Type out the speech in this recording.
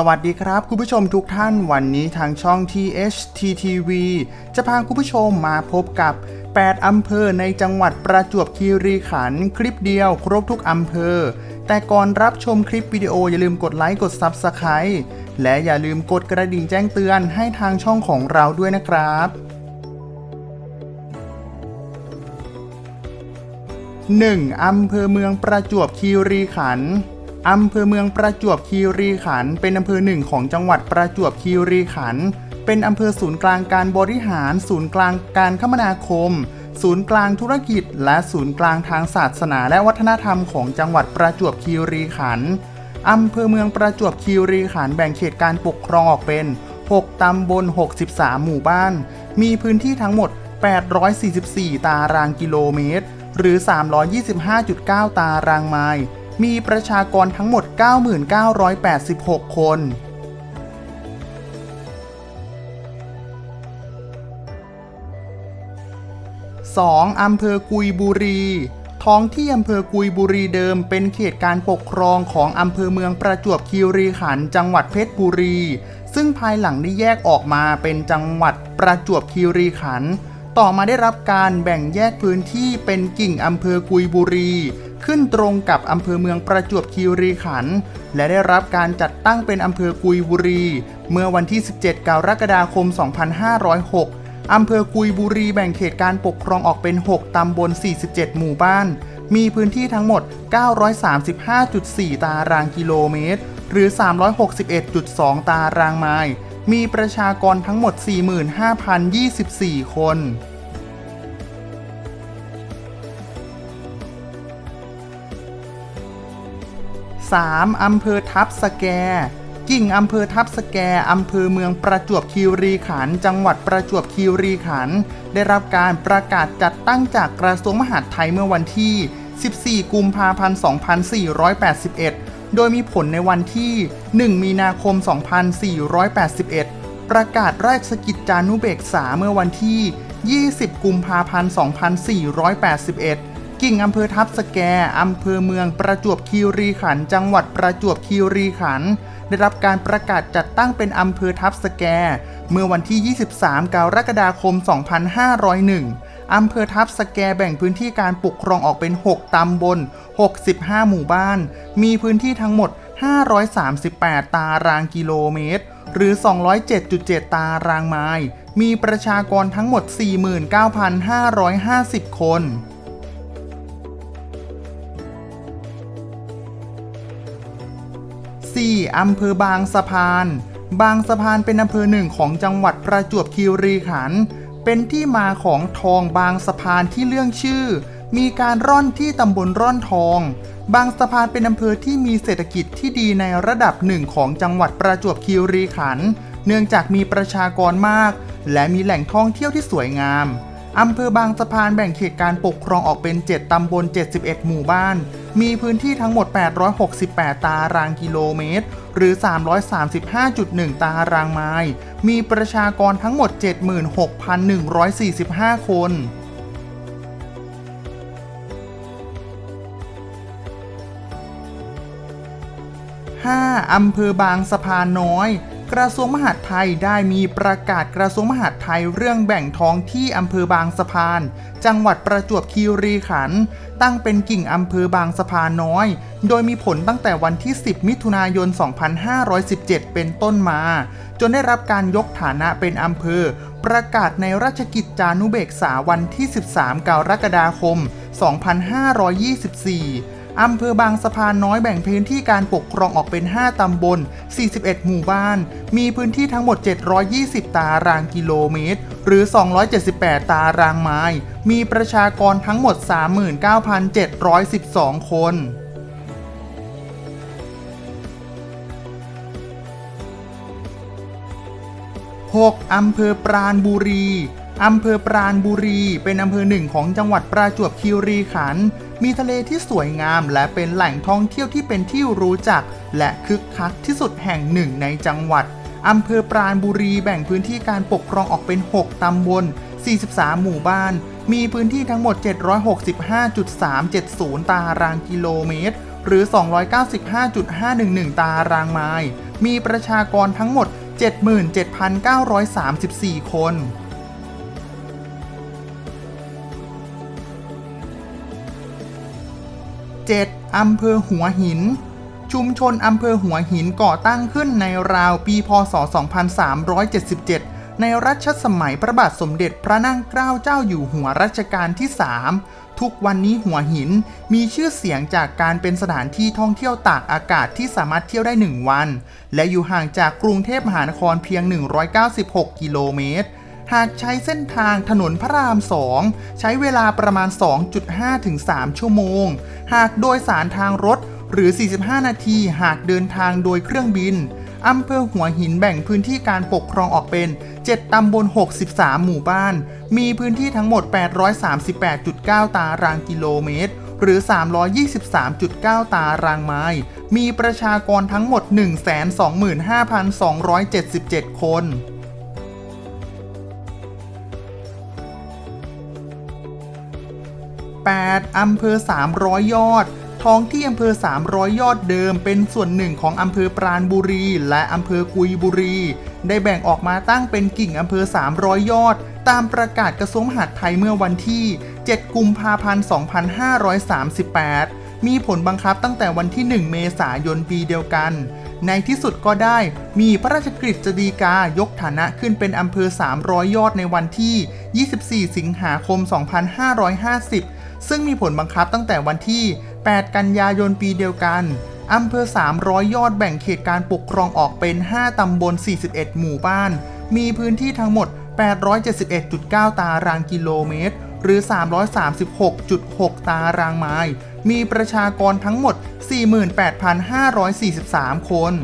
สวัสดีครับ คุณผู้ชมทุกท่านวันนี้ทางช่อง THTTV จะพาคุณผู้ชมมาพบกับ 8 อำเภอในจังหวัดประจวบคีรีขันธ์คลิปเดียวครบทุกอำเภอ แต่ก่อนรับชมคลิปวิดีโออย่าลืมกดไลค์กด Subscribe และอย่าลืมกดกระดิ่งแจ้งเตือนให้ทางช่องของเราด้วยนะครับ 1. อำเภอเมืองประจวบคีรีขันธ์ อำเภอเมืองประจวบคีรีขันธ์เป็นอำเภอหนึ่งของจังหวัดประจวบคีรีขันธ์เป็นอำเภอศูนย์กลางการบริหาร ศูนย์กลางการคมนาคม ศูนย์กลางธุรกิจ และศูนย์กลางทางศาสนาและวัฒนธรรมของจังหวัดประจวบคีรีขันธ์อำเภอเมืองประจวบคีรีขันธ์แบ่งเขตการปกครองออกเป็น 6 ตำบล 63 หมู่บ้าน มีพื้นที่ทั้งหมด 844 ตารางกิโลเมตร หรือ 325.9 ตารางไมล์ มีประชากรทั้งหมด 9,986 คน 2. อำเภอกุยบุรี ท้องที่อำเภอกุยบุรีเดิมเป็นเขตการปกครองของอำเภอเมืองประจวบคีรีขันธ์จังหวัดเพชรบุรี ซึ่งภายหลังได้แยกออกมาเป็นจังหวัดประจวบคีรีขันธ์ ต่อมาได้รับการแบ่งแยกพื้นที่เป็นกิ่งอำเภอกุยบุรี ขึ้นตรงกับอำเภอเมืองประจวบคีรีขันธ์และได้รับการจัดตั้งเป็นอำเภอกุยบุรี เมื่อวันที่ 17 กรกฎาคม 2506 อำเภอกุยบุรีแบ่งเขตการปกครองออกเป็น 6 ตำบล 47 หมู่บ้าน มีพื้นที่ทั้งหมด 935.4 ตารางกิโลเมตร หรือ 361.2 ตารางไมล์ มีประชากรทั้งหมด 45,024 คน 3. อำเภอทับสแก กิ่งอำเภอทับสแก อำเภอเมืองประจวบคีรีขันธ์ จังหวัดประจวบคีรีขันธ์ ได้รับการประกาศจัดตั้งจากกระทรวงมหาดไทยเมื่อวันที่ 14 กุมภาพันธ์ 2481 โดยมีผลในวันที่ 1 มีนาคม 2481 ประกาศราชกิจจานุเบกษาเมื่อวันที่ 20 กุมภาพันธ์ 2481 กิ่งอำเภอทับสแกอำเภอเมืองประจวบคีรีขันธ์ จังหวัดประจวบคีรีขันธ์ ได้รับการประกาศจัดตั้งเป็นอำเภอทับสแก เมื่อวันที่ 23 กรกฎาคม 2501 อำเภอทับสแกแบ่งพื้นที่การปกครองออกเป็น 6 ตำบล 65 หมู่บ้าน มีพื้นที่ทั้งหมด 538 ตารางกิโลเมตร หรือ 207.7 ตารางไมล์ มีประชากรทั้งหมด 49,550 คน 4. อำเภอบางสะพาน บางสะพานเป็นอำเภอหนึ่งของจังหวัดประจวบคีรีขันธ์ เป็นที่มาของทองบางสะพานที่เรื่องชื่อ มีการร่อนที่ตำบลร่อนทอง บางสะพานเป็นอำเภอที่มีเศรษฐกิจที่ดีในระดับหนึ่งของจังหวัดประจวบคีรีขันธ์เนื่องจากมีประชากรมาก และมีแหล่งท่องเที่ยวที่สวยงาม อำเภอบางสะพานแบ่งเขตการปกครองออกเป็น 7 ตำบล 71 หมู่บ้าน มีพื้นที่ทั้งหมด 868 ตารางกิโลเมตร หรือ 335.1 ตารางไมล์ มีประชากรทั้งหมด 76,145 คน 5. อำเภอบางสะพานน้อย กระทรวงมหาดไทยได้มีประกาศกระทรวงมหาดไทยเรื่องแบ่งท้องที่อำเภอบางสะพาน จังหวัดประจวบคีรีขันธ์ตั้งเป็นกิ่งอำเภอบางสะพานน้อย โดยมีผลตั้งแต่วันที่ 10 มิถุนายน 2517 เป็นต้นมา จนได้รับการยกฐานะเป็นอำเภอ ประกาศในราชกิจจานุเบกษาวันที่ 13 กรกฎาคม 2524 อำเภอบางสะพานน้อยแบ่งพื้นที่การปกครองออกเป็น 5 ตำบล 41 หมู่บ้าน มีพื้นที่ทั้งหมด 720 ตารางกิโลเมตร หรือ 278 ตารางไมล์มีประชากรทั้งหมด 39,712 คน 6. อำเภอปราณบุรี อำเภอปราณบุรี เป็นอำเภอหนึ่งของจังหวัดประจวบคีรีขันธ์มีทะเลที่สวยงาม และเป็นแหล่งท่องเที่ยวที่เป็นที่รู้จัก และคึกคักที่สุดแห่งหนึ่งในจังหวัดอำเภอปราณบุรีแบ่งพื้นที่การปกครองออกเป็น 6 ตำบล 43 หมู่บ้าน มีพื้นที่ทั้งหมด 765.370 ตารางกิโลเมตร หรือ 295.511 ตารางไมล์ มีประชากรทั้งหมด 77,934 คน 7. อำเภอหัวหิน ชุมชนอำเภอหัวหินก่อตั้งขึ้นในราวปีพศ 2377 ในรัชสมัยพระบาทสมเด็จพระนั่งเกล้าเจ้าอยู่หัวรัชกาลที่ 3 ทุกวันนี้หัวหินมีชื่อเสียงจากการเป็นสถานที่ท่องเที่ยวตากอากาศที่สามารถเที่ยวได้ 1 วัน และอยู่ห่างจากกรุงเทพมหานครเพียง 196 กิโลเมตร หากใช้เส้นทางถนนพระราม 2 ใช้เวลาประมาณ 2.5ถึง3ชั่วโมง หากโดยสารทางรถหรือ 45 นาทีหากเดินทางโดยเครื่องบินอำเภอหัวหินแบ่งพื้นที่การปกครองออกเป็น 7 ตำบล 63 หมู่บ้าน มีพื้นที่ทั้งหมด 838.9 ตารางกิโลเมตร หรือ 323.9 ตารางไมล์มีประชากรทั้งหมด 125,277 คน 8. อำเภอ 300 ยอด ท้องที่อำเภอ 300 ยอดเดิม เป็นส่วนหนึ่งของอำเภอปราณบุรี และอำเภอกุยบุรี ได้แบ่งออกมาตั้งเป็นกิ่งอำเภอ 300 ยอด ตามประกาศกระทรวงมหาดไทยเมื่อวันที่ 7 กุมภาพันธ์ 2538 มีผลบังคับตั้งแต่วันที่ 1 เมษายนปีเดียวกันในที่สุดก็ได้มีพระราชกฤษฎีกายกฐานะขึ้นเป็นอำเภอ 300 ยอดในวันที่ 24 สิงหาคม 2550 ซึ่งมีผลบังคับตั้งแต่วันที่ 8 กันยายนปีเดียวกันอำเภอ 300 ยอดแบ่งเขตการปกครองออกเป็น 5 ตำบล 41 หมู่บ้าน มีพื้นที่ทั้งหมด 871.9 ตารางกิโลเมตร หรือ 336.6 ตารางไมล์ มีประชากรทั้งหมด 48,543 คน